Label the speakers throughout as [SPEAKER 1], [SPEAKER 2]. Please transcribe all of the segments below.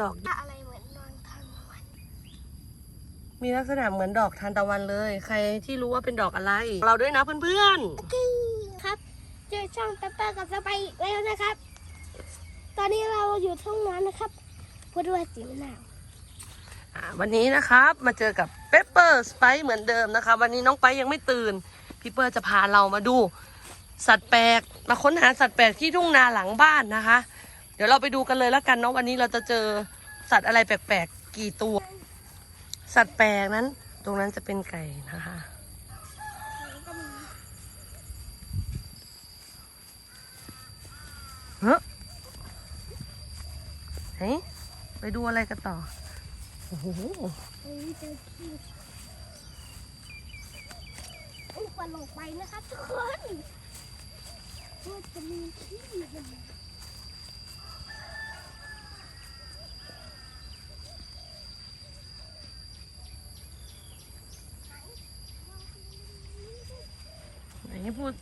[SPEAKER 1] ดอก
[SPEAKER 2] อะไรเหมือนนอนทานวัน
[SPEAKER 1] มีลักษณะเหมือนดอกทานตะวันเลย ใครที่รู้ว่าเป็นดอกอะไร เราด้วยนะเพื่อน
[SPEAKER 2] ครับ เจอช่องเปเปอร์กับสไปอีกแล้วนะครับ ตอนนี้เราอยู่ทุ่งนานะครับพูดด้วยสีมะนาว
[SPEAKER 1] ๆอ่าวันนี้นะครับมาเจอกับเปปเปอร์สไปเหมือนเดิมนะคะ วันนี้น้องไปยังไม่ตื่น พี่เปอร์จะพาเรามาดู สัตว์แปลกมาค้นหาสัตว์แปลกที่ทุ่งนาหลังบ้านนะคะเดี๋ยวเราไปดูกันเลยแล้วกันเนาะวันนี้เราจะเจอสัตว์อะไรแปลกๆกี่ตัว สัตว์แปลกนั้น ตรงนั้นจะเป็นไก่นะคะเฮ้ยเฮ้ยไปดูอะไรกันต่อโอ้โห
[SPEAKER 2] อขี้อุ้ยควันลงไปนะครับทุกคนว่าจะมีขี้มัน
[SPEAKER 1] ไหนพูด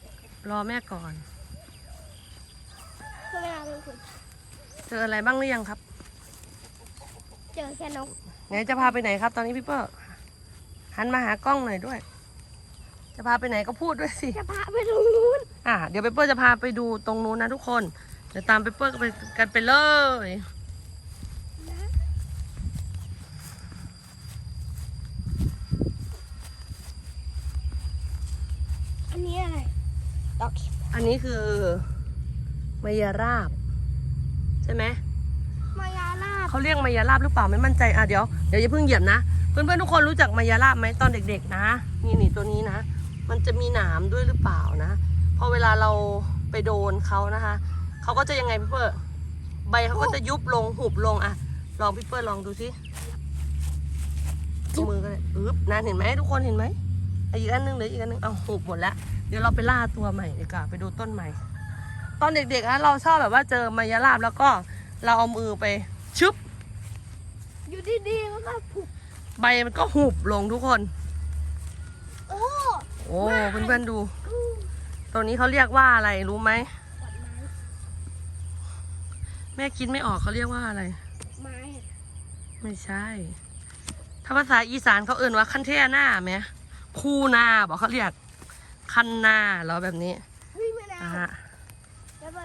[SPEAKER 1] รอแม่ก่อน
[SPEAKER 2] ก็เวลาเป็นคน
[SPEAKER 1] เจออะไรบ้างหรือยังครับ
[SPEAKER 2] เจอแค่นก
[SPEAKER 1] ไหนจะพาไปไหนครับ ตอนนี้พี่เปอร์หันมาหากล้องหน่อยด้วย จะพาไปไหนก็พูดด้วยสิ
[SPEAKER 2] จะพาไปตรงนู้น
[SPEAKER 1] อะเดี๋ยวเปเปอร์จะพาไปดูตรงนู้นนะทุกคนเดี๋ยวตามเปเปอร์กันไปกันไปเลย
[SPEAKER 2] นะอันนี้อะไร ดอก
[SPEAKER 1] อันนี้คือมายาราบ ใช่ไหม
[SPEAKER 2] มายาลาบ
[SPEAKER 1] เขาเรียกมายาลาบหรือเปล่าไม่มั่นใจอะเดี๋ยวเดี๋ยวอย่าเพิ่งเหยียบนะเพื่อนๆทุกคนรู้จักมายาลาบไหมตอนเด็ก ๆ นะ นี่นี่ตัวนี้นะ มันจะมีหนามด้วยหรือเปล่านะพอเวลาเราไปโดนเขานะคะเขาก็จะยังไงพี่เปิ้ลใบเขาก็จะยุบลงหุบลงอะลองพี่เปิ้ลลองดูสิเอามือกันเลยอึ๊บนั่นเห็นไหมทุกคนเห็นไหมอะอีกอันหนึงเหลืออีกอันหนึงเอาหุบหมดแล้ว เดี๋ยวเราไปล่าตัวใหม่ดีกว่าไปดูต้นใหม่ ตอนเด็กๆอะเราชอบแบบว่าเจอมายาลาบแล้วก็เราเอามือไปชึบ
[SPEAKER 2] อยู่ดีๆแล้วก็ผุบ
[SPEAKER 1] ใบมันก็หุบลงทุกคน
[SPEAKER 2] โอ้
[SPEAKER 1] โอ้เพื่อนๆดู ตัวนี้เขาเรียกว่าอะไรรู้ไหม
[SPEAKER 2] ขอนไม้
[SPEAKER 1] แม่คิดไม่ออกเขาเรียกว่าอะไร
[SPEAKER 2] ไม้
[SPEAKER 1] ไม่ใช่ ถ้าภาษาอีสานเขาเอ่นว่าคันเทหน้าไหม คูนาบอกเขาเรียก คันนาเหรอแบบนี้
[SPEAKER 2] วิ่งมะนา
[SPEAKER 1] อะ
[SPEAKER 2] ว
[SPEAKER 1] ฮะ
[SPEAKER 2] แล้วก็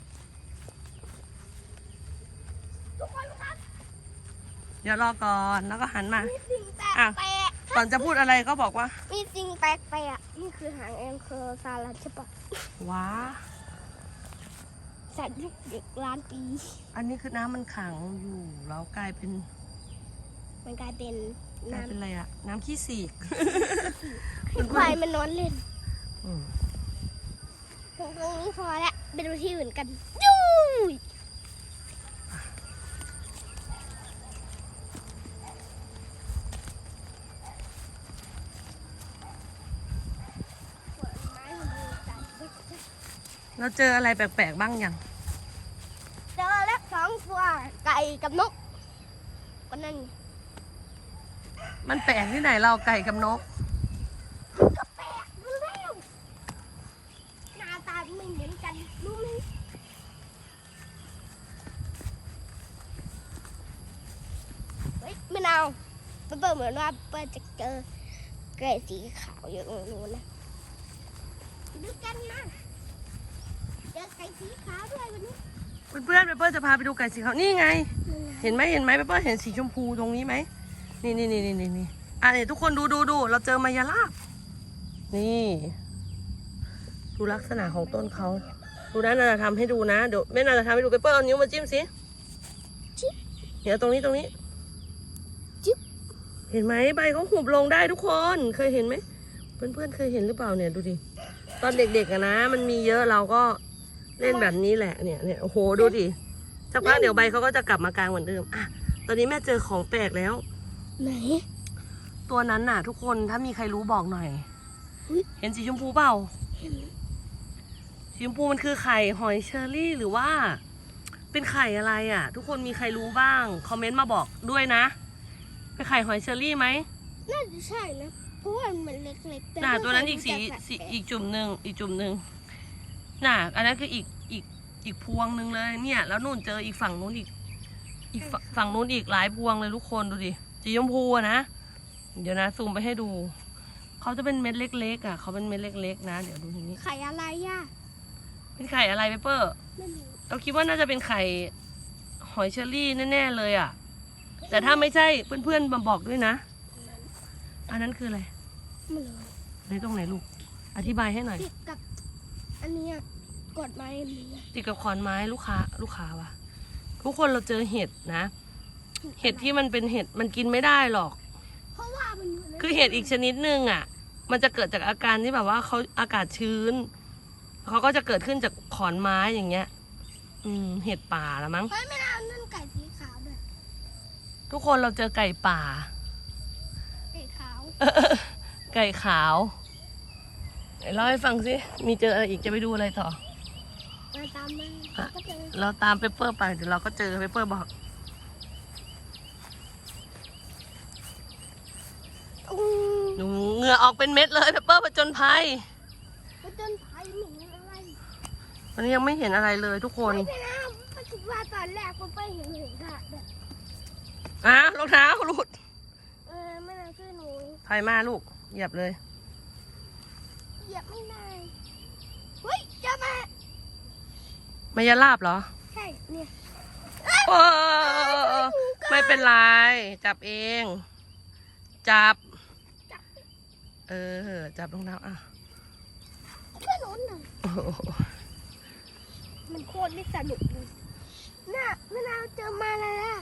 [SPEAKER 2] ทุกคนครับ
[SPEAKER 1] เดี๋ยวรอก่อนแล้วก็หันมา
[SPEAKER 2] มีสิ่งแปล
[SPEAKER 1] อะ
[SPEAKER 2] ก
[SPEAKER 1] ก่อนจะพูดอะไรก็บอกว่า
[SPEAKER 2] ๆมีสิ่งแปลกๆนี่คือหางแองเคอร์ซาลัดใช่ปะ
[SPEAKER 1] ว้า
[SPEAKER 2] สัตว์ยุคเด็กล้านปี
[SPEAKER 1] อันนี้คือน้ำมันขังอยู่ แล้วกลายเป็น
[SPEAKER 2] มันกลายเป็น
[SPEAKER 1] กลาย
[SPEAKER 2] น้
[SPEAKER 1] เป็นอะไรอะน้ำขี้สีกำ
[SPEAKER 2] ให้ควายมันนอนเล่น
[SPEAKER 1] อืม
[SPEAKER 2] ตรงนี้พอแล้วไปดูที่อื่นกันยูยผลไม้ของเราจัดไว้
[SPEAKER 1] เราเจออะไรแปลกๆบ้างยัง
[SPEAKER 2] เจอแล้วสองตัวไก่กับนกก็นั่นไง
[SPEAKER 1] มันแปลกที่ไหนเราไก่กับนก
[SPEAKER 2] ก็แปลกมันแล้วหน้าตาไม่เหมือนกันรู้ไหมเฮ้ยไม่เอามันเปิดเหมือนว่าเปิดจะเจอไก่สีขาวอยู่ตรงนู้นนะดูกันนะเจอไก่สีขาวด้วยวันนี้
[SPEAKER 1] เพื่อนๆเปเปอร์จะพาไปดูไก่สีขาวนี่ไง เห็นไหมเห็นไหมเปเปอร์เห็นสีชมพูตรงนี้ไหมนี่นี่นี่นี่นี่นี่อะเนี่ยทุกคนดูดูดูเราเจอมายาลาบนี่ดูลักษณะของต้นเขาดูนะนาจะทำให้ดูนะเดี๋ยวแม่นาจะทำให้ดูเปเปอร์เอานิ้วมาจิ้มสิ
[SPEAKER 2] จิ๊บ
[SPEAKER 1] เดี๋ยวตรงนี้ตรงนี้
[SPEAKER 2] จิ๊บ
[SPEAKER 1] เห็นไหมใบเขาหุบลงได้ทุกคน เคยเห็นไหมเพื่อนๆเคยเห็นหรือเปล่าเนี่ยดูดิตอนเด็กๆอะนะ มันมีเยอะเราก็เล่นแบบนี้แหละเนี่ยเนี่ยโอ้โหดูดิสักพักเดี๋ยวใบเขาก็จะกลับมากลางเหมือนเดิมอะตอนนี้แม่เจอของแปลกแล้ว
[SPEAKER 2] ไหน
[SPEAKER 1] ตัวนั้นน่ะ ทุกคนถ้ามีใครรู้บอกหน่อย
[SPEAKER 2] อุ๊ย
[SPEAKER 1] เห็นสีชมพูเปล่าสีชมพูมันคือไข่หอยเชอรี่หรือว่า เป็นไข่อะไรอะ ทุกคนมีใครรู้บ้าง คอมเมนต์มาบอกด้วยนะ เป็นไข่หอยเชอรี่ไหม
[SPEAKER 2] น่าจะใช่นะ เพราะว่ามันเล็กๆแต่
[SPEAKER 1] น่ะ
[SPEAKER 2] ไม่
[SPEAKER 1] ตัวนั้น
[SPEAKER 2] เคย
[SPEAKER 1] อีกสี
[SPEAKER 2] รู้จั
[SPEAKER 1] สี
[SPEAKER 2] แปลกๆ
[SPEAKER 1] อีกจุ่มหนึ่งอีกจุ่มหนึ่งน่ะอันนั้นคืออีกอีกอีกพวงหนึ่งเลยเนี่ย แล้วนู่นเจออีกฝั่งนู้นอีก อีกฝฝั่งนู้นอีกหลายพวงเลยทุกคนดูดิสีชมพูอะนะเดี๋ยวนะซูมไปให้ดูเขาจะเป็นเม็ดเล็กๆอะเขาเป็นเม็ดเล็ก ๆ นะเดี๋ยวดูทีนี้
[SPEAKER 2] ไข่อะไรอะ
[SPEAKER 1] เป็นไข่อะไรเปเปอร์
[SPEAKER 2] ไม่รู้
[SPEAKER 1] เราคิดว่าน่าจะเป็นไข่หอยเชอรี่แน่ๆเลยอะ แต่ถ้าไม่ใช่เพื่อนๆมาบอกด้วยนะ อันนั้นคืออะไร
[SPEAKER 2] ไม่รู้
[SPEAKER 1] ในตรงไหนลูก อธิบายให้หน่อย
[SPEAKER 2] ติดกับ อันเนี้ยกดไม้อันนี้อะ
[SPEAKER 1] ติดกับขอนไม้ลูกค้าลูกค้าวะทุกคนเราเจอเห็ดนะ เห็ดที่มันเป็นเห็ดมันกินไม่ได้หรอก
[SPEAKER 2] เพราะว่ามันยู่ใน
[SPEAKER 1] คือเห็ดอีกชนิดหนึ่งอะ มันจะเกิดจากอาการที่แบบว่าเขาอากาศชื้นเขาก็จะเกิดขึ้นจากขอนไม้อย่างเงี้ย อืม เห็ดป่าละมั้ง
[SPEAKER 2] เฮ้ยไม่น่านั่นไก่สีขาวด้วย
[SPEAKER 1] ทุกคนเราเจอไก่ป่า
[SPEAKER 2] ไก่ขาว
[SPEAKER 1] ไก่ขาวไหนเล่าให้ฟังสิมีเจออะไรอีกจะไปดูอะไรต่อ
[SPEAKER 2] มาตามมา
[SPEAKER 1] อะ
[SPEAKER 2] ก็เจอ
[SPEAKER 1] เราตามเปเปอร์ไปเดี๋ยวเราก็เจอเปเปอร์บอก
[SPEAKER 2] อืม
[SPEAKER 1] หนูเหงื่อออกเป็นเม็ดเลยเปเปอร์ผจญภัย
[SPEAKER 2] มันจนไผ่หนีอะไร
[SPEAKER 1] ตอนนี้ยังไม่เห็นอะไรเลยทุกคน
[SPEAKER 2] ไม่น่าปัจจุบันตอนแรกผมไปเห็นเห็นค่ะแบบ
[SPEAKER 1] อะรองเท้าหลุด
[SPEAKER 2] เออไม่น่าช่วยหนู
[SPEAKER 1] ภัยมาลูก เหยียบเลย
[SPEAKER 2] เหยียบไม่ได้เฮ้ยเจอมา
[SPEAKER 1] มายาลาบเหรอ
[SPEAKER 2] ใช่เนี่ย
[SPEAKER 1] โอ้ไม่เป็นไร จับเองจับ
[SPEAKER 2] จับ
[SPEAKER 1] เออ จับรองเท้าอะ
[SPEAKER 2] ช่วยหนูหน่อย
[SPEAKER 1] โอ้โห
[SPEAKER 2] มันโคตรไม่สนุกเลยน่ะไม่น่าเจอมาแล้วล่ะ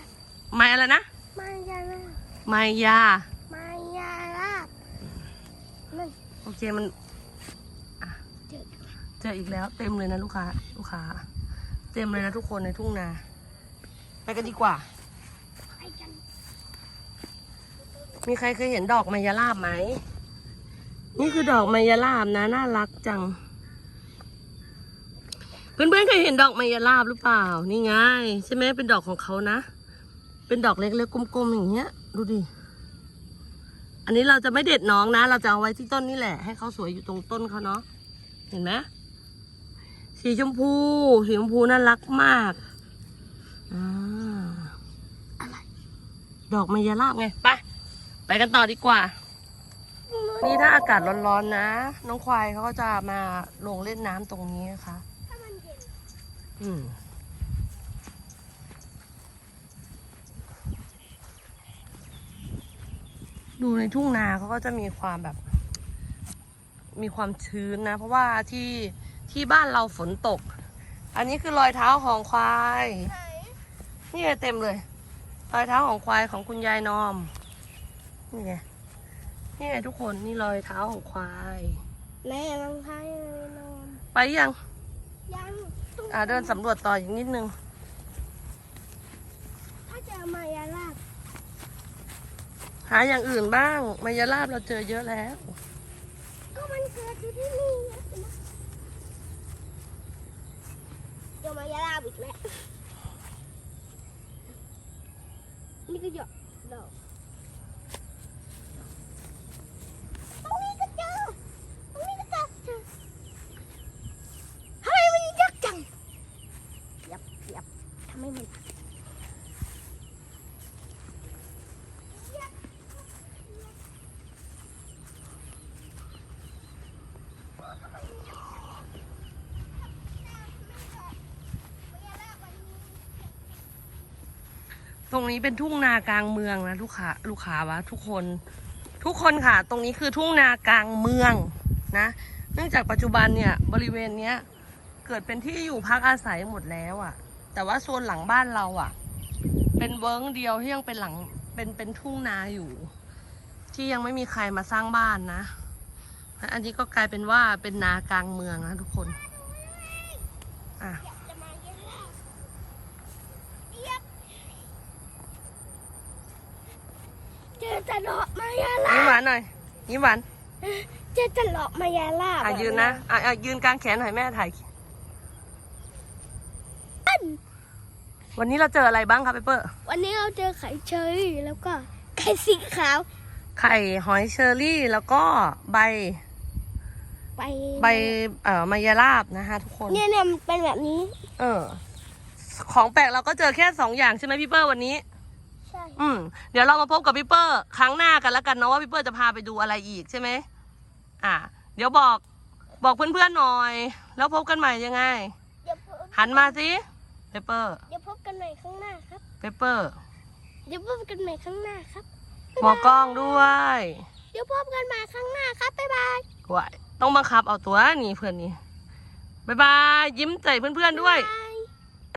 [SPEAKER 1] ไม่อะไรนะ
[SPEAKER 2] มายาลา
[SPEAKER 1] ไมายา
[SPEAKER 2] มายาลาบนั่น
[SPEAKER 1] โอเคมัน
[SPEAKER 2] เจอ
[SPEAKER 1] เจออีกแล้ว เต็มเลยนะลูกค้า ลูกค้า เต็มเลยนะทุกคนในทุ่งนา ไปกันดีกว่า
[SPEAKER 2] ไปกัน
[SPEAKER 1] มีใครเคยเห็นดอกมายาลาบไหม นี่คือดอกมายาลาบนะ น่ารักจัง เพื่อนๆเคยเห็นดอกมายาลาบหรือเปล่า นี่ไง ใช่ไหมเป็นดอกของเขานะ เป็นดอกเล็กๆกลมๆอย่างเงี้ย ดูดิ อันนี้เราจะไม่เด็ดน้องนะ เราจะเอาไว้ที่ต้นนี่แหละ ให้เขาสวยอยู่ตรงต้นเขาเนาะ เห็นไหมสีชมพู สีชมพูน่ารักมากอ่าอะไร ดอกมายาลาบไง ไป ไปกันต่อดีกว่า นี่ถ้าอากาศร้อนๆนะ น้องควายเขาก็จะมาลงเล่นน้ำตรงนี้นะคะ
[SPEAKER 2] ถ้ามันเย็น
[SPEAKER 1] อืม ดูในทุ่งนาเขาก็จะมีความแบบ มีความชื้นนะ เพราะว่าที่ที่บ้านเราฝนตก อันนี้คือรอยเท้าของควาย
[SPEAKER 2] ไหน
[SPEAKER 1] นี่ไงเต็มเลย รอยเท้าของควายของคุณยายนอม นี่ไงนี่ไงทุกคนนี่รอยเท้าของควาย
[SPEAKER 2] แม่รองเท้ายังไม่นอน
[SPEAKER 1] ไปยัง
[SPEAKER 2] ยังต้อง
[SPEAKER 1] อ่าเดินสำรวจต่ออีกนิดนึง
[SPEAKER 2] ถ้าเจอมายาลาบ
[SPEAKER 1] หาอย่างอื่นบ้าง มายาลาบเราเจอเยอะแล้ว
[SPEAKER 2] ก็มันเกิดอยู่ที่นี่นะเจอมายาลาบอีกแล้วนี่ก็หยอกดอกตรงนี้ก็เจอตรงนี้ก็เจอเจอทำไมมันยักจังยับยับทำไมมัน
[SPEAKER 1] ตรงนี้เป็นทุ่งนากลางเมืองนะลูกค้าลูกค้าวะทุกคน ทุกคนค่ะ ตรงนี้คือทุ่งนากลางเมืองนะ เนื่องจากปัจจุบันเนี่ยบริเวณเนี้ยเกิดเป็นที่อยู่พักอาศัยหมดแล้วอะ่ะ แต่ว่าโซนหลังบ้านเราอะ่ะ เป็นเวิ้งเดียวที่ยังเป็นหลังเป็นเป็นทุ่งนาอยู่ ที่ยังไม่มีใครมาสร้างบ้านนะ อันนี้ก็กลายเป็นว่าเป็นนากลางเมืองนะทุกคน อะ
[SPEAKER 2] จะมาเย็นแล้วเยียบเจอตะเลาะมายาลา
[SPEAKER 1] ยิ้ม
[SPEAKER 2] บ
[SPEAKER 1] หวานหน่อย ยิ้มหวาน
[SPEAKER 2] เจอตะเลาะมายาลาบ
[SPEAKER 1] อะยืนนะอะอะยืนกลางแขนหน่อยแม่ถ่าย วันนี้เราเจออะไรบ้างครับเปเปอร์
[SPEAKER 2] วันนี้เราเจอไข่เชอรี่แล้วก็ไข่สีขาว
[SPEAKER 1] ไข่หอยเชอรี่แล้วก็ใบ
[SPEAKER 2] ไป
[SPEAKER 1] ใบเอ่อมายาลาบนะคะทุกคน
[SPEAKER 2] เนี่ยเนี่ยมันเป็นแบบนี้
[SPEAKER 1] เออ ของแปลกเราก็เจอแค่สองอย่างใช่ไหมพี่เปอร์วันนี้
[SPEAKER 2] ใช่
[SPEAKER 1] อืมเดี๋ยวเรามาพบกับพี่เปอร์ครั้งหน้ากันแล้วกันเนาะว่าพี่เปอร์จะพาไปดูอะไรอีกใช่ไหมอ่า เดี๋ยวบอกบอกเพื่อนๆหน่อย แล้วพบกันใหม่ยังไง
[SPEAKER 2] เดี๋ยวพบ
[SPEAKER 1] หันมาสิเปเปอร์
[SPEAKER 2] เดี๋ยวพบกันใหม่ข้างหน้าครับ
[SPEAKER 1] เปเปอร์
[SPEAKER 2] เดี๋ยวพบกันใหม่ข้างหน้าครับ
[SPEAKER 1] หมอกล้องด้วย
[SPEAKER 2] เดี๋ยวพบกันใหม่ข้างหน้าครับบ๊ายบาย
[SPEAKER 1] ว้ายต้องบังคับเอาตัวนี่เพื่อนนี่บายบายยิ้มใจเพื่อนๆด้วย
[SPEAKER 2] บ๊ายบาย